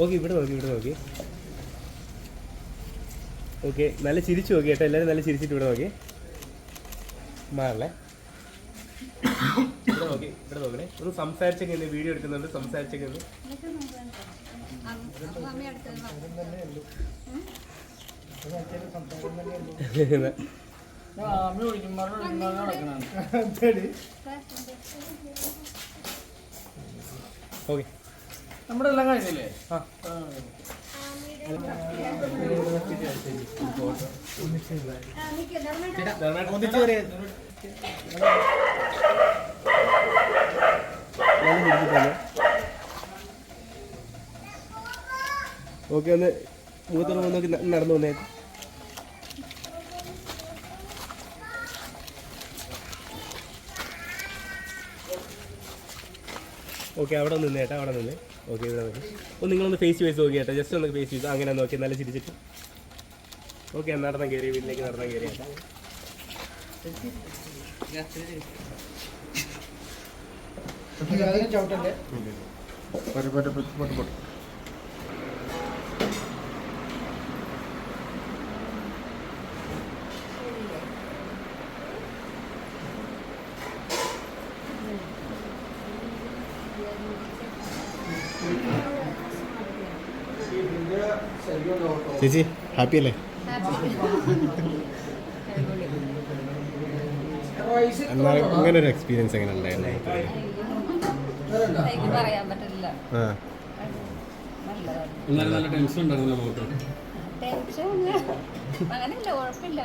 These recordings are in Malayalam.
നോക്കി ഇവിടെ നോക്കി ഇവിടെ നോക്കി. ഓക്കെ നല്ല ചിരിച്ചു നോക്കി കേട്ടോ. എല്ലാവരും നല്ല ചിരിച്ചിട്ട് ഇവിടെ നോക്കി. മാറല്ലേ? ഇവിടെ നോക്കി ഇവിടെ നോക്കണേ. ഒന്ന് സംസാരിച്ചൊക്കെ ഇന്ന് വീഡിയോ എടുക്കുന്നുണ്ട്. സംസാരിച്ചൊക്കെ ഒന്ന്. ഓക്കെ. നമ്മുടെ എല്ലാം കഴിഞ്ഞില്ലേ? ആ. ഓക്കെ ഒന്ന് മൂത്തോട് നോക്കി നടന്നു വന്നേ. ഓക്കെ അവിടെ നിന്ന് നിന്നേട്ടാ അവിടെ നിന്ന്. ഓക്കെ ഇവിടെ നോക്കി ഒന്ന് നിങ്ങളൊന്ന് ഫേസ് ഫേസ് നോക്കി കേട്ടോ ജസ്റ്റ് ഒന്ന് ഫേസ് ചെയ്തു അങ്ങനെ നോക്കി നല്ല ചിരിച്ചിട്ട്. ഓക്കെ നടന്ന കയറി വീട്ടിലേക്ക് നടന്ന കയറി ചേച്ചി ഹാപ്പി അല്ലേ? എന്നാലും ഇങ്ങനെ ഒരു എക്സ്പീരിയൻസ് എങ്ങനെ ഉണ്ടായിരുന്നു? പറയാൻ പറ്റില്ല. നല്ല ടെൻഷൻ ഉണ്ടായിരുന്നല്ലോ നമുക്ക് ടെൻഷൻ അങ്ങനെയില്ല കുഴപ്പമില്ല.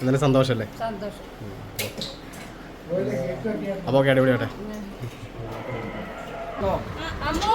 നല്ല എന്നാലും സന്തോഷമല്ലേ സന്തോഷം. അപ്പോൾ ഓക്കെ അടിപൊളിയാട്ടെ അമ്മോ.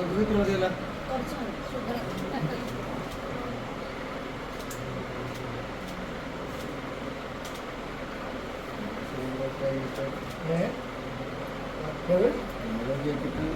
तुम्ही कुठं गेला किती